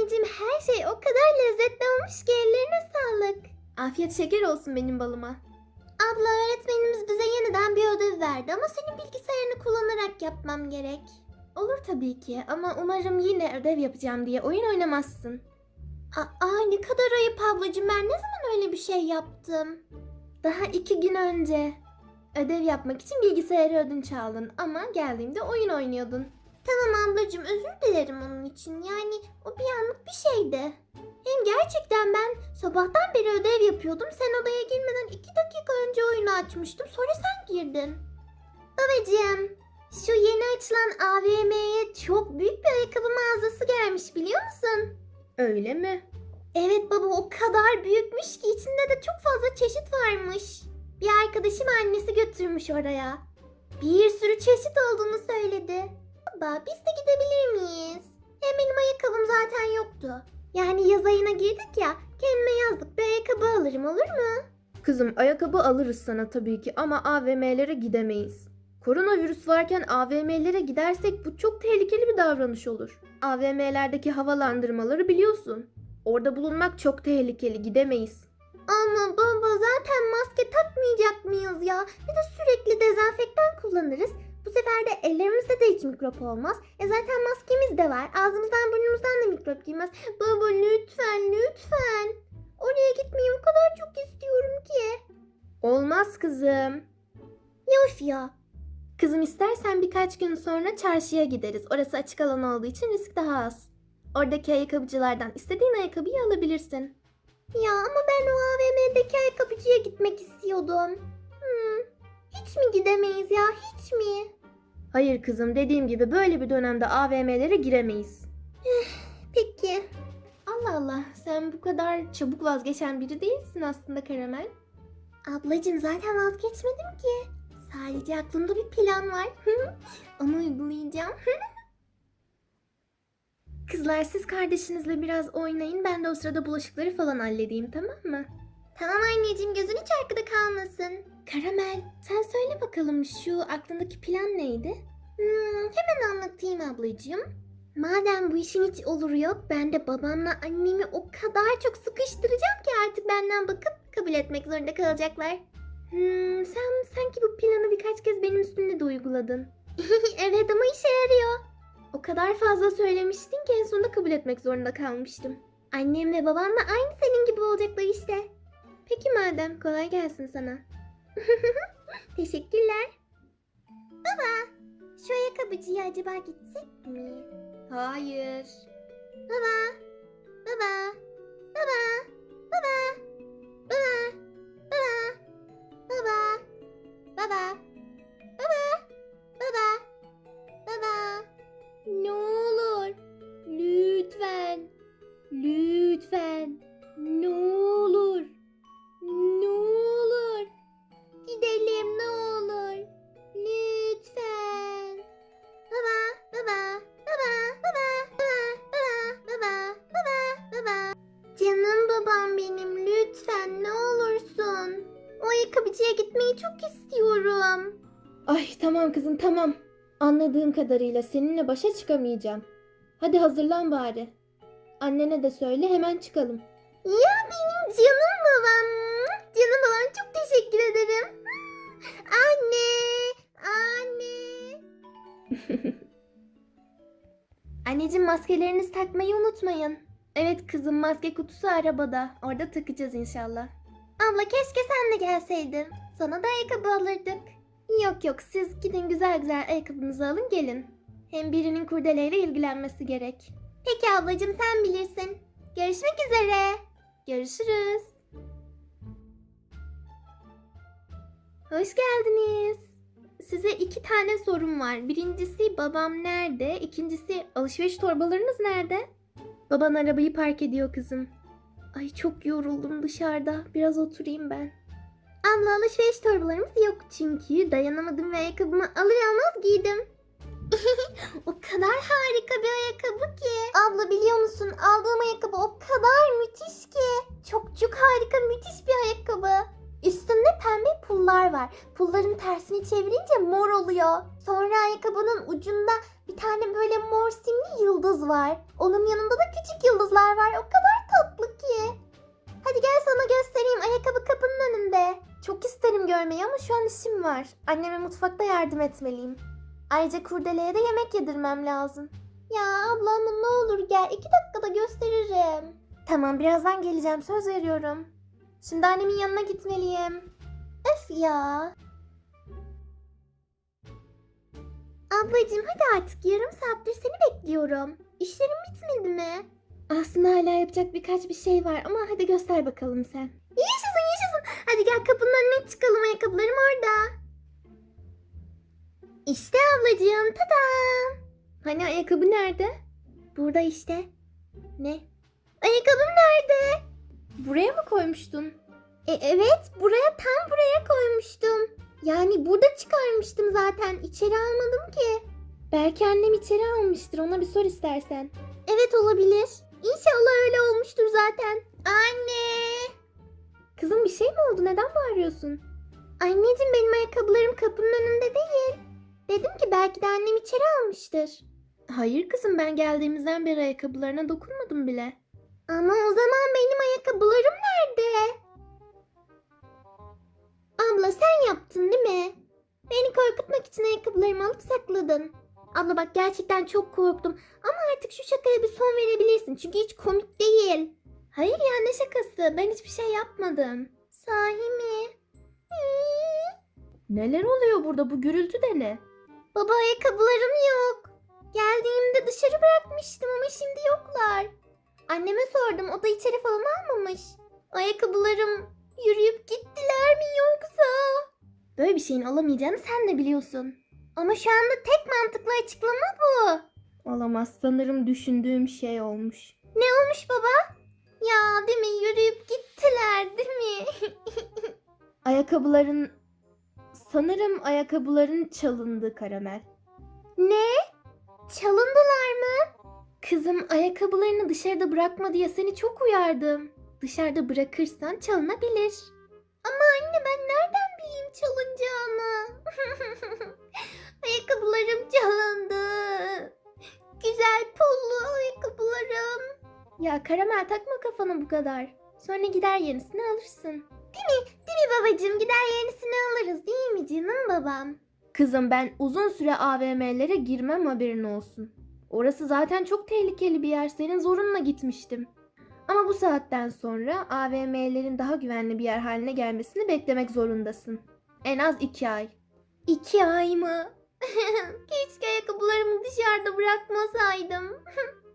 anneciğim her şey o kadar lezzetli olmuş ki ellerine sağlık. Afiyet şeker olsun benim balıma. Abla öğretmenimiz bize yeniden bir ödev verdi ama senin bilgisayarını kullanarak yapmam gerek. Olur tabii ki ama umarım yine ödev yapacağım diye oyun oynamazsın. Aa ne kadar ayıp ablacığım ben ne zaman öyle bir şey yaptım? Daha iki gün önce. Ödev yapmak için bilgisayarı ödünç aldın ama geldiğimde oyun oynuyordun. Tamam ablacığım özür dilerim onun için. Yani o bir anlık bir şeydi. Hem gerçekten ben sabahtan beri ödev yapıyordum. Sen odaya girmeden iki dakika önce oyunu açmıştım. Sonra sen girdin. Babacığım şu yeni açılan AVM'ye çok büyük bir ayakkabı mağazası gelmiş biliyor musun? Öyle mi? Evet baba o kadar büyükmüş ki içinde de çok fazla çeşit varmış. Bir arkadaşım annesi götürmüş oraya. Bir sürü çeşit olduğunu söyledi. Baba biz de gidebilir miyiz? Hem benim ayakkabım zaten yoktu. Yani yaz ayına girdik ya kendime yazlık bir ayakkabı alırım olur mu? Kızım ayakkabı alırız sana tabii ki ama AVM'lere gidemeyiz. Koronavirüs varken AVM'lere gidersek bu çok tehlikeli bir davranış olur. AVM'lerdeki havalandırmaları biliyorsun. Orada bulunmak çok tehlikeli gidemeyiz. Ama baba zaten maske takmayacak mıyız ya? Bir de sürekli dezenfektan kullanırız. Bu sefer de ellerimizde de hiç mikrop olmaz. E zaten maskemiz de var. Ağzımızdan burnumuzdan da mikrop girmez. Baba lütfen lütfen. Oraya gitmeyi o kadar çok istiyorum ki. Olmaz kızım. Of ya. Kızım istersen birkaç gün sonra çarşıya gideriz. Orası açık alan olduğu için risk daha az. Oradaki ayakkabıcılardan istediğin ayakkabıyı alabilirsin. Ya ama ben o AVM'deki ayakkabıcıya gitmek istiyordum. Hiç mi gidemeyiz ya hiç mi? Hayır kızım dediğim gibi böyle bir dönemde AVM'lere giremeyiz. Peki. Allah Allah sen bu kadar çabuk vazgeçen biri değilsin aslında Karamel. Ablacığım zaten vazgeçmedim ki. Sadece aklımda bir plan var. Onu uygulayacağım. Kızlar siz kardeşinizle biraz oynayın ben de o sırada bulaşıkları falan halledeyim tamam mı? Tamam anneciğim gözün hiç arkada kalmasın. Karamel sen söyle bakalım şu aklındaki plan neydi? Hmm, hemen anlatayım ablacığım. Madem bu işin hiç oluru yok ben de babamla annemi o kadar çok sıkıştıracağım ki artık benden bakıp kabul etmek zorunda kalacaklar. Hmm, sen sanki bu planı birkaç kez benim üstümde de uyguladın. evet ama işe yarıyor. O kadar fazla söylemiştin ki en sonunda kabul etmek zorunda kalmıştım. Annem ve babam da aynı senin gibi olacaklar işte. Peki madem kolay gelsin sana. Teşekkürler. Baba, şu ayakkabıcıya acaba gitsek mi? Hayır. Baba, baba, baba, baba, baba, baba, baba, baba. Tamam kızım tamam. Anladığım kadarıyla seninle başa çıkamayacağım. Hadi hazırlan bari. Annene de söyle hemen çıkalım. Ya benim canım babam. Canım babam çok teşekkür ederim. Anne, anne. Anneciğim maskelerinizi takmayı unutmayın. Evet kızım maske kutusu arabada. Orada takacağız inşallah. Abla keşke sen de gelseydin. Sana da ayakkabı alırdık. Yok yok siz gidin güzel güzel ayakkabınızı alın gelin. Hem birinin kurdeleyle ilgilenmesi gerek. Peki ablacığım sen bilirsin. Görüşmek üzere. Görüşürüz. Hoş geldiniz. Size iki tane sorum var. Birincisi babam nerede? İkincisi alışveriş torbalarınız nerede? Baban arabayı park ediyor kızım. Ay çok yoruldum dışarıda. Biraz oturayım ben. Abla alışveriş torbalarımız yok çünkü dayanamadım ve ayakkabımı alır almaz giydim. o kadar harika bir ayakkabı ki. Abla biliyor musun aldığım ayakkabı o kadar müthiş ki. Çok çok harika müthiş bir ayakkabı. Üstünde pembe pullar var. Pulların tersini çevirince mor oluyor. Sonra ayakkabının ucunda bir tane böyle mor simli yıldız var. Onun yanında da küçük yıldızlar var. O kadar tatlı ki. Hadi gel sana göstereyim. Ayakkabı kapının önünde. Çok isterim görmeyi ama şu an işim var. Anneme mutfakta yardım etmeliyim. Ayrıca kurdeleye de yemek yedirmem lazım. Ya ablam ne olur gel. iki dakikada gösteririm. Tamam birazdan geleceğim söz veriyorum. Şimdi annemin yanına gitmeliyim. Öf ya. Ablacığım hadi artık yarım saattir seni bekliyorum. İşlerin bitmedi mi? Aslında hala yapacak birkaç bir şey var ama hadi göster bakalım sen. Hadi gel kapının önüne çıkalım ayakkabılarım orada. İşte ablacığım tadam. Hani ayakkabı nerede? Burada işte. Ne? Ayakkabım nerede? Buraya mı koymuştun? E, evet buraya tam buraya koymuştum. Yani burada çıkarmıştım zaten. İçeri almadım ki. Belki annem içeri almıştır ona bir sor istersen. Evet olabilir. İnşallah öyle olmuştur zaten. Anne. Kızım bir şey mi oldu neden bağırıyorsun? Anneciğim benim ayakkabılarım kapının önünde değil. Dedim ki belki de annem içeri almıştır. Hayır kızım ben geldiğimizden beri ayakkabılarına dokunmadım bile. Ama o zaman benim ayakkabılarım nerede? Abla sen yaptın değil mi? Beni korkutmak için ayakkabılarımı alıp sakladın. Abla bak gerçekten çok korktum. Ama artık şu şakaya bir son verebilirsin. Çünkü hiç komik şakası ben hiçbir şey yapmadım. Sahi mi? Neler oluyor burada bu gürültü de ne? Baba ayakkabılarım yok. Geldiğimde dışarı bırakmıştım ama şimdi yoklar. Anneme sordum o da içeri falan almamış. Ayakkabılarım yürüyüp gittiler mi yoksa? Böyle bir şeyin olamayacağını sen de biliyorsun. Ama şu anda tek mantıklı açıklama bu. Olamaz sanırım düşündüğüm şey olmuş. Ne olmuş baba? Ayakkabıların... Sanırım ayakkabıların çalındı karamel. ne? Çalındılar mı? Kızım ayakkabılarını dışarıda bırakma diye seni çok uyardım. Dışarıda bırakırsan çalınabilir. Ama anne ben nereden bileyim çalınacağını? Ayakkabılarım çalındı. Güzel pullu ayakkabılarım. Ya karamel takma kafana bu kadar. Sonra gider yenisini alırsın. Değil mi babacığım gider yenisini alırız değil mi canım babam? Kızım ben uzun süre AVM'lere girmem haberin olsun. Orası zaten çok tehlikeli bir yer. Senin zorunla gitmiştim. Ama bu saatten sonra AVM'lerin daha güvenli bir yer haline gelmesini beklemek zorundasın. En az iki ay. İki ay mı? Keşke ayakkabılarımı dışarıda bırakmasaydım.